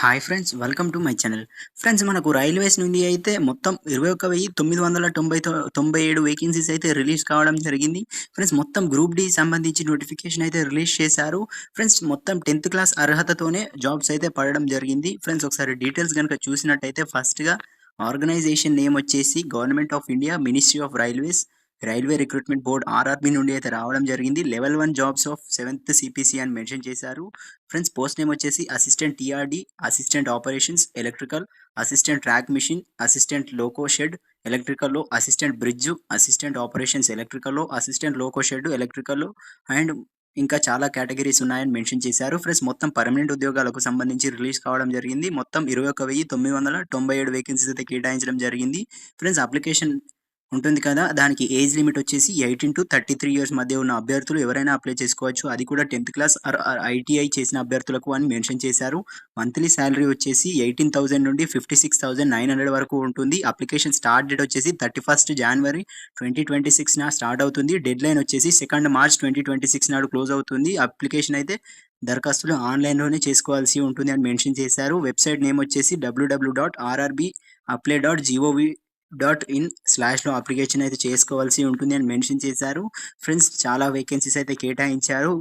Hi friends welcome to my channel. Friends మనకు railways నుండి అయితే మొత్తం ఇరవై ఒక్క వెయ్యి తొమ్మిది వందల తొంభై తొంభై ఏడు వేకెన్సీస్ అయితే రిలీజ్ కావడం జరిగింది. ఫ్రెండ్స్ మొత్తం గ్రూప్ డి సంబంధించి నోటిఫికేషన్ అయితే రిలీజ్ చేశారు. ఫ్రెండ్స్ మొత్తం టెన్త్ క్లాస్ అర్హతతోనే జాబ్స్ అయితే పడడం జరిగింది. ఫ్రెండ్స్ ఒకసారి డీటెయిల్స్ కనుక చూసినట్టయితే ఫస్ట్గా ఆర్గనైజేషన్ నేమ్ వచ్చేసి government of India ministry of railways railway recruitment board RRB నుండి అయితే రావడం జరిగింది. Level one jobs of seventh CPC అని మెన్షన్ చేశారు. ఫ్రెండ్స్ పోస్ట్ నేమ్ వచ్చేసి assistant TRD assistant operations electrical assistant track machine assistant loco shed ఎలక్ట్రికల్లో assistant bridge assistant operations ఎలక్ట్రికల్లో assistant loco shed ఎలక్ట్రికల్లో and ఇంకా చాలా కేటగిరీస్ ఉన్నాయని మెన్షన్ చేశారు. Friends మొత్తం పర్మనెంట్ ఉద్యోగాలకు సంబంధించి రిలీజ్ కావడం జరిగింది. మొత్తం ఇరవై ఒక వెయ్యి తొమ్మిది వందల తొంభై ఏడు వేకెన్సీస్ అయితే కేటాయించడం జరిగింది. ఫ్రెండ్స్ అప్లికేషన్ ఉంటుంది కదా? దానికి ఏజ్ లిమిట్ వచ్చేసి eighteen to thirty three years మధ్య ఉన్న అభ్యర్థులు ఎవరైనా అప్లై చేసుకోవచ్చు. అది కూడా టెన్త్ క్లాస్ ఐటీఐ చేసిన అభ్యర్థులకు అని మెన్షన్ చేశారు. మంత్లీ శాలరీ వచ్చేసి ఎయిటీన్ థౌసండ్ నుండి fifty six thousand nine hundred వరకు ఉంటుంది. అప్లికేషన్ స్టార్ట్ డేట్ వచ్చేసి థర్టీ ఫస్ట్ జనవరి ట్వంటీ ట్వంటీ సిక్స్ నా స్టార్ట్ అవుతుంది. డెడ్ లైన్ వచ్చేసి second March twenty twenty six నాడు క్లోజ్ అవుతుంది. అప్లికేషన్ అయితే దరఖాస్తులు ఆన్లైన్లోనే చేసుకోవాల్సి ఉంటుంది అని మెన్షన్ చేశారు. వెబ్సైట్ నేమ్ వచ్చేసి WWW dot RRB apply dot GOV dot in స్లాష్లో application అయితే చేసుకోవాల్సి ఉంటుంది అని మెన్షన్ చేశారు. ఫ్రెండ్స్ చాలా వేకెన్సీస్ అయితే కేటాయించారు.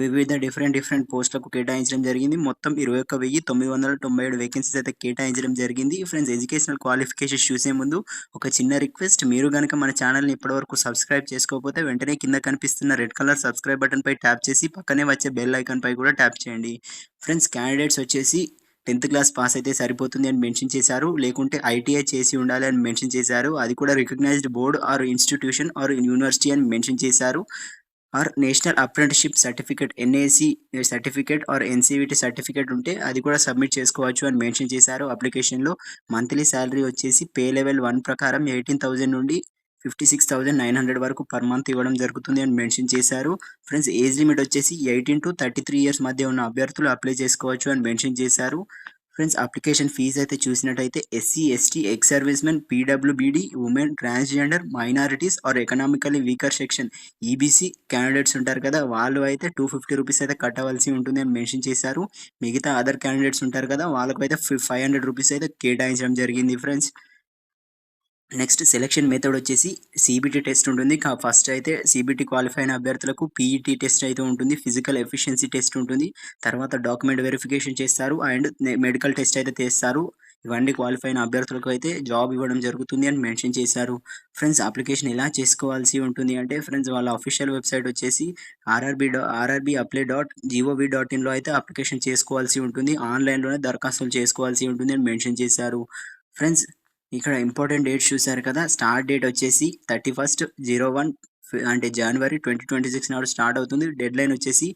వివిధ డిఫరెంట్ డిఫరెంట్ పోస్టులకు కేటాయించడం జరిగింది. మొత్తం ఇరవై ఒక్క వెయ్యి తొమ్మిది వందల తొంభై ఏడు వేకెన్సీస్ అయితే కేటాయించడం జరిగింది. ఫ్రెండ్స్ ఎడ్యుకేషనల్ క్వాలిఫికేషన్స్ చూసే ముందు ఒక చిన్న రిక్వెస్ట్ మీరు కనుక మన ఛానల్ని ఇప్పటివరకు సబ్స్క్రైబ్ చేసుకోకపోతే వెంటనే కింద కనిపిస్తున్న రెడ్ కలర్ సబ్స్క్రైబ్ బటన్పై ట్యాప్ చేసి పక్కనే వచ్చే బెల్ ఐకాన్పై కూడా ట్యాప్ చేయండి. ఫ్రెండ్స్ క్యాండిడేట్స్ వచ్చేసి టెన్త్ క్లాస్ పాస్ అయితే సరిపోతుంది అని మెన్షన్ చేశారు. లేకుంటే ఐటీఐ చేసి ఉండాలి అని మెన్షన్ చేశారు. అది కూడా recognised board or institution or university అని మెన్షన్ చేశారు. Or national apprenticeship certificate NAC certificate or NCVT certificate ఉంటే అది కూడా సబ్మిట్ చేసుకోవచ్చు అని మెన్షన్ చేశారు. అప్లికేషన్లో మంత్లీ శాలరీ వచ్చేసి పే లెవెల్ వన్ ప్రకారం ఎయిటీన్ థౌజండ్ నుండి fifty six thousand nine hundred వరకు పర్ మంత్ ఇవ్వడం జరుగుతుంది అని మెన్షన్ చేశారు. ఫ్రెండ్స్ ఏజ్ లిమిట్ వచ్చేసి eighteen to thirty three years మధ్య ఉన్న అభ్యర్థులు అప్లై చేసుకోవచ్చు అని మెన్షన్ చేశారు. ఫ్రెండ్స్ అప్లికేషన్ ఫీజు అయితే చూసినట్టయితే SC ST ex servicemen PWBD women transgender minorities or economically weaker section EBC candidates ఉంటారు కదా వాళ్ళు అయితే టూ ఫిఫ్టీ రూపీస్ అయితే కట్టవలసి ఉంటుంది అని మెన్షన్ చేశారు. మిగతా అదర్ క్యాండిడేట్స్ ఉంటారు కదా వాళ్ళకు అయితే ఫైవ్ హండ్రెడ్ రూపీస్ అయితే కేటాయించడం జరిగింది ఫ్రెండ్స్. నెక్స్ట్ సెలక్షన్ మెథడ్ వచ్చేసి సిబిటి టెస్ట్ ఉంటుంది. ఫస్ట్ అయితే సిబిటి క్వాలిఫై అయిన అభ్యర్థులకు పీఈటీ టెస్ట్ అయితే ఉంటుంది. ఫిజికల్ ఎఫిషియన్సీ టెస్ట్ ఉంటుంది. తర్వాత డాక్యుమెంట్ వెరిఫికేషన్ చేస్తారు. అండ్ మెడికల్ టెస్ట్ అయితే చేస్తారు ఇవన్నీ క్వాలిఫై అయిన అభ్యర్థులకు అయితే జాబ్ ఇవ్వడం జరుగుతుంది అని మెన్షన్ చేశారు. ఫ్రెండ్స్ అప్లికేషన్ ఎలా చేసుకోవాల్సి ఉంటుంది అంటే ఫ్రెండ్స్ వాళ్ళ అఫీషియల్ వెబ్సైట్ వచ్చేసి RRB dot RRB apply dot GOV dot ఇన్లో అయితే అప్లికేషన్ చేసుకోవాల్సి ఉంటుంది. ఆన్లైన్లోనే దరఖాస్తులు చేసుకోవాల్సి ఉంటుంది అని మెన్షన్ చేశారు. ఫ్రెండ్స్ ఇక్కడ ఇంపార్టెంట్ డేట్స్ చూసారు కదా. స్టార్ట్ డేట్ వచ్చేసి థర్టీ ఫస్ట్ జీరో వన్ అంటే జనవరి ట్వంటీ ట్వంటీ సిక్స్ నాడు స్టార్ట్ అవుతుంది. డెడ్ లైన్ వచ్చేసి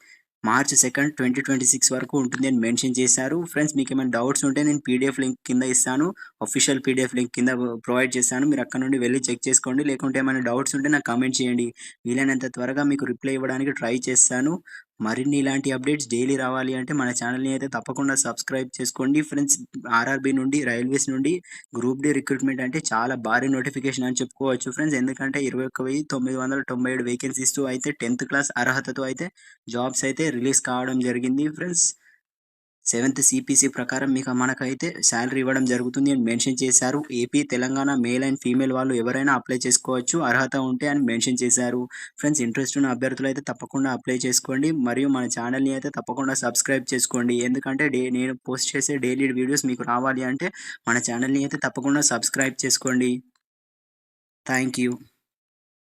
March second twenty twenty six వరకు ఉంటుంది అని మెన్షన్ చేశారు. ఫ్రెండ్స్ మీకు ఏమైనా డౌట్స్ ఉంటే నేను పీడిఎఫ్ లింక్ కింద ఇస్తాను. అఫీషియల్ పీడిఎఫ్ లింక్ కింద ప్రొవైడ్ చేస్తాను మీరు అక్కడ నుండి వెళ్ళి చెక్ చేసుకోండి. లేకుంటే ఏమైనా డౌట్స్ ఉంటే నాకు కామెంట్ చేయండి. వీలైనంత త్వరగా మీకు రిప్లై ఇవ్వడానికి ట్రై చేస్తాను. మరిన్ని ఇలాంటి అప్డేట్స్ డైలీ రావాలి అంటే మన ఛానల్ని అయితే తప్పకుండా సబ్స్క్రైబ్ చేసుకోండి. ఫ్రెండ్స్ ఆర్ఆర్బి నుండి రైల్వేస్ నుండి గ్రూప్ డి రిక్రూట్మెంట్ అంటే చాలా భారీ నోటిఫికేషన్ అని చెప్పుకోవచ్చు ఫ్రెండ్స్. ఎందుకంటే ఇరవై ఒక్క వెయ్యి తొమ్మిది వందల తొంభై ఏడు వేకెన్సీస్తో అయితే టెన్త్ క్లాస్ అర్హతతో అయితే జాబ్స్ అయితే రిలీజ్ కావడం జరిగింది ఫ్రెండ్స్. సెవెంత్ సిపిసి ప్రకారం మీకు మనకైతే శాలరీ ఇవ్వడం జరుగుతుంది అని మెన్షన్ చేశారు. AP Telangana male and female వాళ్ళు ఎవరైనా అప్లై చేసుకోవచ్చు అర్హత ఉంటే అని మెన్షన్ చేశారు. ఫ్రెండ్స్ ఇంట్రెస్ట్ ఉన్న అభ్యర్థులు అయితే తప్పకుండా అప్లై చేసుకోండి. మరియు మన ఛానల్ని అయితే తప్పకుండా సబ్స్క్రైబ్ చేసుకోండి. ఎందుకంటే డే నేను పోస్ట్ చేసే డైలీ వీడియోస్ మీకు రావాలి అంటే మన ఛానల్ని అయితే తప్పకుండా సబ్స్క్రైబ్ చేసుకోండి. Thank you